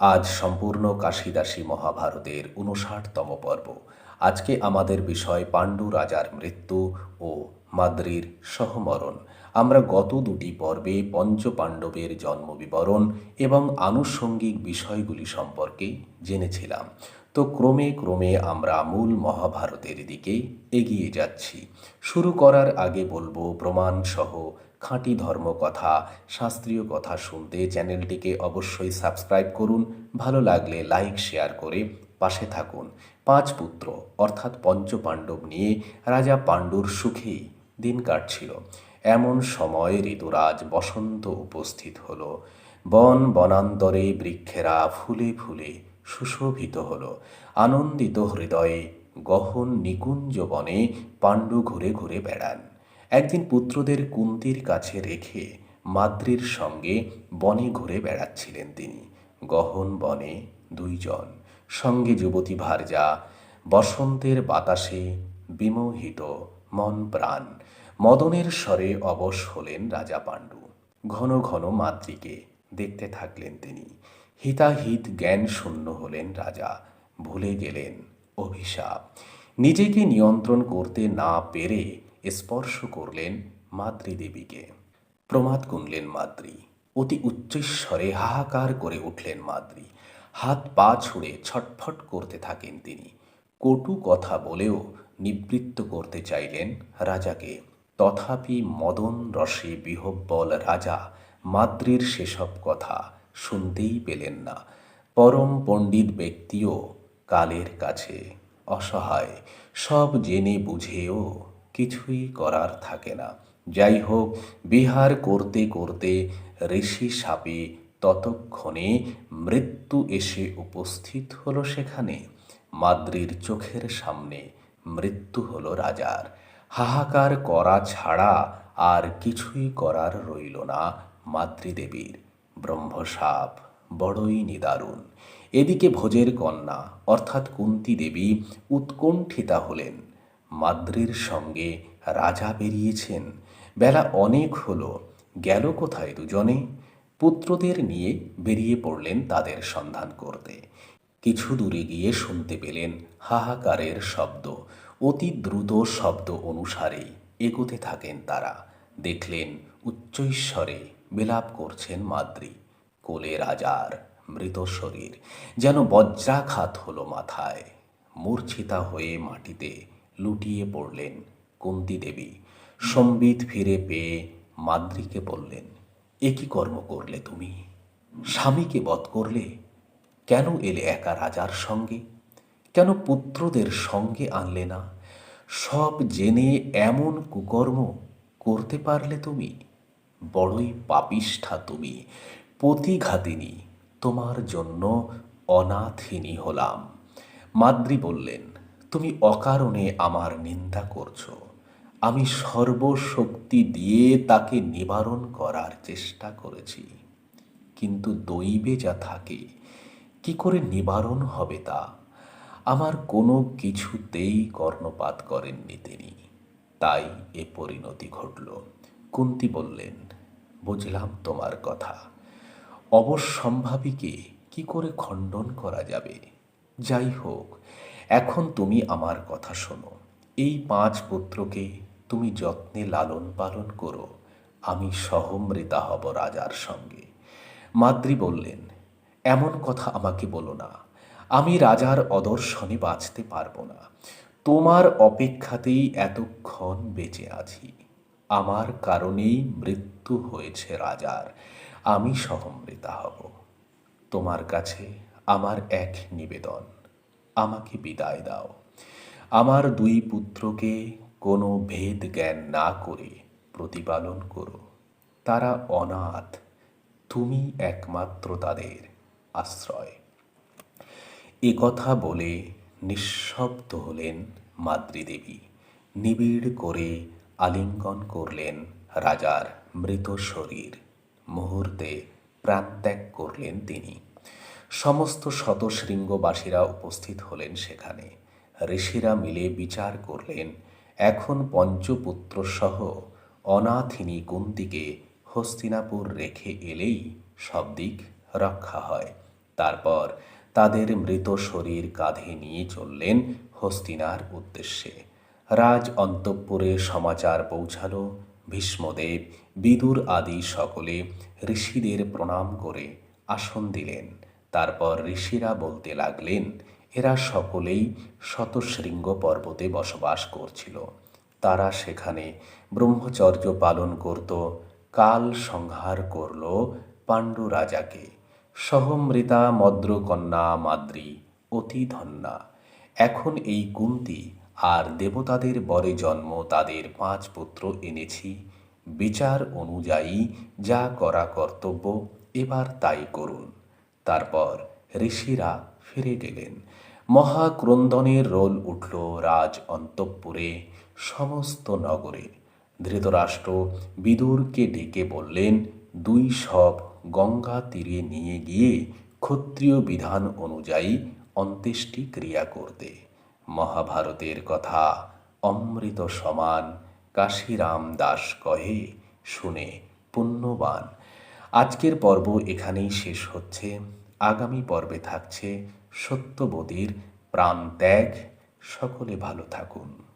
আজ সম্পূর্ণ কাশিদাসী মহাভারতের উনষাটতম পর্ব। আজকে আমাদের বিষয় পাণ্ডু রাজার মৃত্যু ও মাদ্রির সহমরণ। আমরা গত দুটি পর্বে পঞ্চ পাণ্ডবের জন্ম বিবরণ এবং আনুষঙ্গিক বিষয়গুলি সম্পর্কে জেনেছিলাম। তো ক্রমে ক্রমে আমরা মূল মহাভারতের দিকে এগিয়ে যাচ্ছি। শুরু করার আগে বলব, প্রমাণ সহ খাঁটি ধর্মকথা, শাস্ত্রীয় কথা শুনতে চ্যানেলটিকে অবশ্যই সাবস্ক্রাইব করুন। ভালো লাগলে লাইক, শেয়ার করে পাশে থাকুন। পাঁচ পুত্র, অর্থাৎ পঞ্চপাণ্ডব নিয়ে রাজা পাণ্ডুর সুখেই দিন কাটছিল। এমন সময় ঋতুরাজ বসন্ত উপস্থিত হল। বন বনান্তরে বৃক্ষেরা ফুলে ফুলে সুশোভিত হল। আনন্দিত হৃদয়ে গহন নিকুঞ্জ বনে পাণ্ডু ঘুরে ঘুরে বেড়ান। একদিন পুত্রদের কুন্তির কাছে রেখে মাদ্রির সঙ্গে বনে ঘুরে বেড়াচ্ছিলেন তিনি। গহন বনে দুইজন, সঙ্গে যুবতী ভার্যা, বসন্তের বাতাসে বিমোহিত মন প্রাণ, মদনের স্বরে অবশ হলেন রাজা পাণ্ডু। ঘন ঘন মাতৃকে দেখতে থাকলেন তিনি। হিতাহিত জ্ঞান শূন্য হলেন রাজা। ভুলে গেলেন অভিশাপ। নিজেকে নিয়ন্ত্রণ করতে না পেরে স্পর্শ করলেন মাতৃদেবীকে। প্রমাদ গুনলেন মাদ্রি অতি উচ্চস্বরে হাহাকার করে উঠলেন মাদ্রি হাত পা ছুঁড়ে ছটফট করতে থাকেন তিনি। কটু কথা বলেও নিবৃত্ত করতে চাইলেন রাজাকে। তথাপি মদন রসে বিহব্বল রাজা মাদ্রির সেসব কথা শুনতেই পেলেন না। পরম পণ্ডিত ব্যক্তিও কালের কাছে অসহায়। সব জেনে বুঝেও কিছুই করার থাকে না। যাই হোক বিহার করতে করতে ঋষি সাপে ততক্ষণে মৃত্যু এসে উপস্থিত হলো সেখানে। মাদ্রির চোখের সামনে মৃত্যু হলো রাজার। হাহাকার করা ছাড়া আর কিছুই করার রইল না মাতৃদেবীর। ব্রহ্মসাপ বড়ই নিদারুণ। এদিকে ভোজের কন্যা অর্থাৎ কুন্তি দেবী উৎকণ্ঠিতা হলেন। মাদ্রির সঙ্গে রাজা বেরিয়েছেন। বেলা অনেক হলো, গেল কোথায় দুজনে? পুত্রদের নিয়ে বেরিয়ে পড়লেন তাদের সন্ধান করতে। কিছু দূরে গিয়ে শুনতে পেলেন হাহাকারের শব্দ। অতি দ্রুত শব্দ অনুসারে এগোতে থাকেন তারা। দেখলেন উচ্চৈস্বরে বিলাপ করছেন মাদ্রি। কোলে রাজার মৃত শরীর যেন বজ্রাঘাত হলো মাথায়। মূর্ছিতা হয়ে মাটিতে লুটিয়ে পড়লেন কুন্তি দেবী। সম্বিত ফিরে পেয়ে মাদ্রিকে বললেন, এ কি কর্ম করলে তুমি? স্বামীকে বধ করলে? কেন এলে একা রাজার সঙ্গে? কেন পুত্রদের সঙ্গে আনলে না? সব জেনে এমন কুকর্ম করতে পারলে তুমি? বড়ই পাপিষ্ঠা তুমি। পতিঘাতিনী তোমার জন্য অনাথিনী হলাম। মাদ্রি বললেন তুমি অকারণে আমার নিন্দা করছ। আমি সর্বশক্তি দিয়ে তাকে নিবারণ করার চেষ্টা করেছি। কিন্তু দৈবে যা থাকে, কি করে নিবারণ হবে তা? আমার কোনো কিছুতেই কর্ণপাত করেননি তিনি। তাই এ পরিণতি ঘটল। কুন্তি বললেন, বুঝলাম তোমার কথা। অবশ্যম্ভাবীকে কি করে খণ্ডন করা যাবে? যাই হোক এখন তুমি আমার কথা শোনো। এই পাঁচ পুত্রকে তুমি যত্নে লালন পালন করো। আমি সহমৃতা হব রাজার সঙ্গে। মাদ্রি বললেন, এমন কথা আমাকে বলো না। আমি রাজার অদর্শনে বাঁচতে পারব না। তোমার অপেক্ষাতেই এতক্ষণ বেঁচে আছি। আমার কারণেই মৃত্যু হয়েছে রাজার। আমি সহমৃতা হব। তোমার কাছে আমার এক নিবেদন। আমাকে বিদায় দাও। আমার দুই পুত্রকে কোনো ভেদ জ্ঞান না করে প্রতিপালন করো। তারা অনাথ, তুমি একমাত্র তাদের আশ্রয়। এ কথা বলে নিঃশব্দ হলেন মাতৃদেবী। নিবিড় করে আলিঙ্গন করলেন রাজার মৃত শরীর। মুহূর্তে প্রাণত্যাগ করলেন তিনি। সমস্ত শতশৃঙ্গবাসীরা উপস্থিত হলেন সেখানে। ঋষিরা মিলে বিচার করলেন, এখন পঞ্চপুত্র সহ অনাথিনী কুন্তিকে হস্তিনাপুর রেখে এলেই সব দিক রক্ষা হয়। তারপর তাদের মৃত শরীর কাঁধে নিয়ে চললেন হস্তিনার উদ্দেশ্যে। রাজ অন্তঃপুরে সমাচার পৌঁছালো, ভীষ্মদেব, বিদুর আদি সকলে ঋষিদের প্রণাম করে আসন দিলেন। তারপর ঋষিরা বলতে লাগলেন, এরা সকলেই শতশৃঙ্গ পর্বতে বসবাস করছিল। তারা সেখানে ব্রহ্মচর্য পালন করত, কাল সংহার করল পাণ্ডু রাজাকে। সহমৃতা মদ্রকন্যা মাদ্রী, অতি ধন্যা। এখন এই কুন্তি আর দেবতাদের বরে জন্ম তাদের পাঁচ পুত্র এনেছি। বিচার অনুযায়ী যা করা কর্তব্য, এবার তাই করুন। তারপর ঋষিরা ফিরে গেলেন। মহাক্রন্দনের রোল উঠল রাজ অন্তঃপুরে, সমস্ত নগরে। ধৃতরাষ্ট্র বিদুরকে ডেকে বললেন, দুই সব গঙ্গা তীরে নিয়ে গিয়ে ক্ষত্রিয় বিধান অনুযায়ী অন্ত্যেষ্টি ক্রিয়া করতে। মহাভারতের কথা অমৃত সমান, কাশিরাম দাস কহে, শুনে পুণ্যবান। আজকের পর্ব এখানেই শেষ হচ্ছে। আগামী পর্বে থাকছে সত্যবোধীর প্রাণ ত্যাগ সকলে ভালো থাকুন।